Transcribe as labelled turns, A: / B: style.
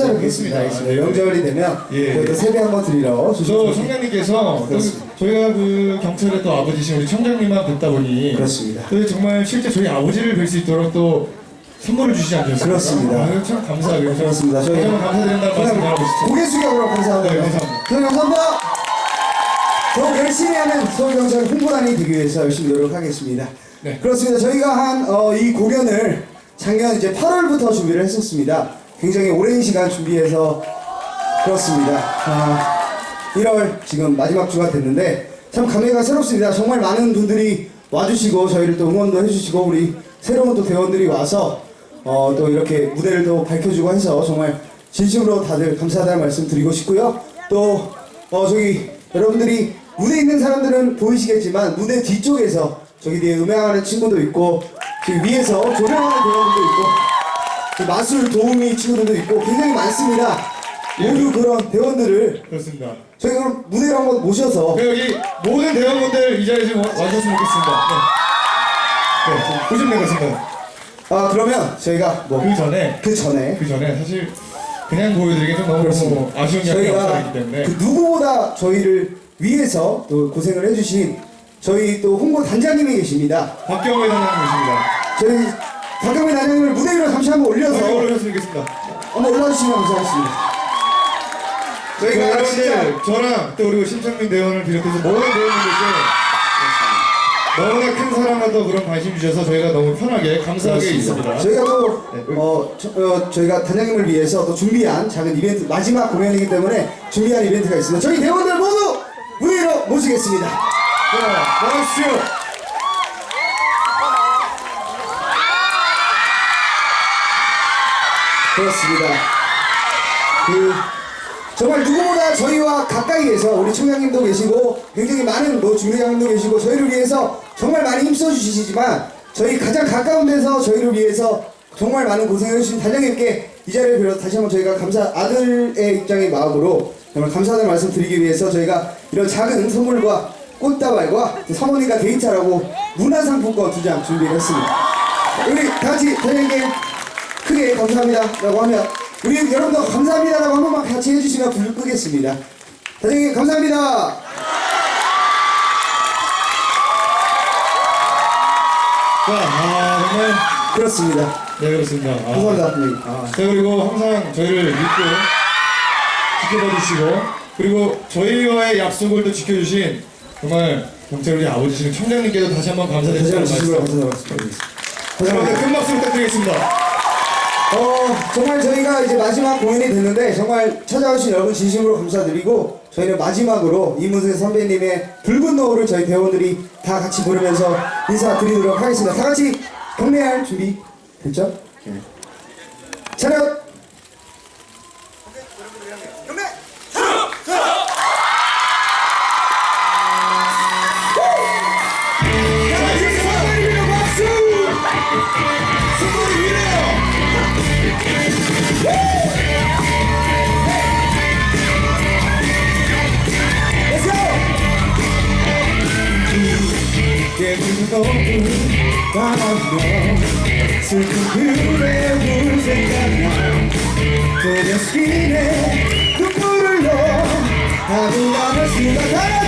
A: 찾아뵙겠습니다.
B: 알겠습니다.
A: 네, 명절이 되면
B: 예.
A: 저희도 세배 한번 드리러
B: 저
A: 주시면
B: 청장님께서 또
A: 그렇습니다.
B: 저희가 그 경찰의 또 아버지신 우리 청장님만 뵙다 보니
A: 그렇습니다.
B: 또 정말 실제 저희 아버지를 뵐 수 있도록 또 선물을 주시지 않으셨습니까?
A: 그렇습니다.
B: 아유, 참 감사하게요.
A: 그렇습니다. 저희
B: 한번 감사드린다는 말씀 전하고 싶습니다.
A: 고개 숙여보라 감사합니다.
B: 네, 감사합니다.
A: 네, 감사합니다. 더 열심히 하는 서울경찰 홍보단이 되기 위해서 열심히 노력하겠습니다.
B: 네.
A: 그렇습니다. 저희가 한 이 공연을 작년 이제 8월부터 준비를 했었습니다. 굉장히 오랜 시간 준비해서 그렇습니다. 아, 1월 지금 마지막 주가 됐는데 참 감회가 새롭습니다. 정말 많은 분들이 와주시고 저희를 또 응원도 해주시고 우리 새로운 또 대원들이 와서 어, 또 이렇게 무대를 또 밝혀주고 해서 정말 진심으로 다들 감사하다는 말씀 드리고 싶고요. 또 어, 저기 여러분들이 무대에 있는 사람들은 보이시겠지만 무대 뒤쪽에서 저기 뒤에 음향하는 친구도 있고 지금 위에서 조명하는 대원들도 있고 그 마술 도우미 친구들도 있고 굉장히 많습니다. 모두 그런 대원들을
B: 그렇습니다.
A: 저희 그럼 무대로 한번 모셔서
B: 그 여기 모든 대원분들 이 자리에 좀 와- 와주셨으면 좋겠습니다. 네. 네, 보시면 될것 같습니다.
A: 아 그러면 저희가
B: 뭐그 전에
A: 그 전에
B: 그 전에 사실 그냥 보여드리기 좀 너무
A: 그렇습니다.
B: 아쉬운
A: 저희가
B: 없어지기 때문에
A: 그 누구보다 저희를 위해서 또 고생을 해주신 저희 또 홍보 단장님이 계십니다.
B: 박경호 회장님이십니다.
A: 저희 박경민 단장님을 무대 위로 잠시 한번 올려서
B: 박경호 올렸으면 좋겠습니다.
A: 한번 올라주시면 감사하겠습니다. 저희가 진짜
B: 여러분들 저랑 또 그리고 신창민 대원을 비롯해서 모든 대원분들께 너무나 큰 사랑과 또 그런 관심 주셔서 저희가 너무 편하게 감사하게 있습니다.
A: 저희가 또
B: 네.
A: 어, 저, 어, 저희가 단장님을 위해서 또 준비한 작은 이벤트 마지막 공연이기 때문에 준비한 이벤트가 있습니다. 저희 대원들 모두 무대 위로 모시겠습니다.
B: 자, 나와주십시오.
A: 그렇습니다. 그 정말 누구보다 저희와 가까이에서 우리 총장님도 계시고 굉장히 많은 뭐 중대장님도 계시고 저희를 위해서 정말 많이 힘써 주시지만 저희 가장 가까운 데서 저희를 위해서 정말 많은 고생을 해주신 단장님께 이 자리를 빌어 다시 한번 저희가 감사 아들의 입장의 마음으로 정말 감사하다는 말씀 드리기 위해서 저희가 이런 작은 선물과 꽃다발과 사모님과 데이트하라고 문화상품권 두 장 준비를 했습니다. 우리 다 같이 단장님께 크게 감사합니다라고 하면 우리 여러분도 감사합니다라고 한 번만 같이 해주시면 불 끄겠습니다. 단장님 감사합니다.
B: 자, 아, 정말.
A: 그렇습니다.
B: 네, 그렇습니다. 아.
A: 감사합니다. 단장님. 아,
B: 자, 그리고 항상 저희를 믿고 지켜봐 주시고, 그리고 저희와의 약속을 또 지켜주신 정말 경찰 우리 아버지신 청장님께도 다시 한번
A: 다시
B: 감사드리는
A: 한번 진심으로
B: 말씀.
A: 감사드리겠습니다. 감사합니다.
B: 큰 박수 부탁드리겠습니다.
A: 어, 정말 저희가 이제 마지막 공연이 됐는데 정말 찾아오신 여러분 진심으로 감사드리고 저희는 마지막으로 이문세 선배님의 붉은 노을을 저희 대원들이 다 같이 부르면서 인사드리도록 하겠습니다. 다 같이 경례할 준비 됐죠? 네. 차렷! 경례! 바라보며 슬픈 그대를 생각나 보며 스킨에 눈물을 넣어 아무나 할 수가 다 같이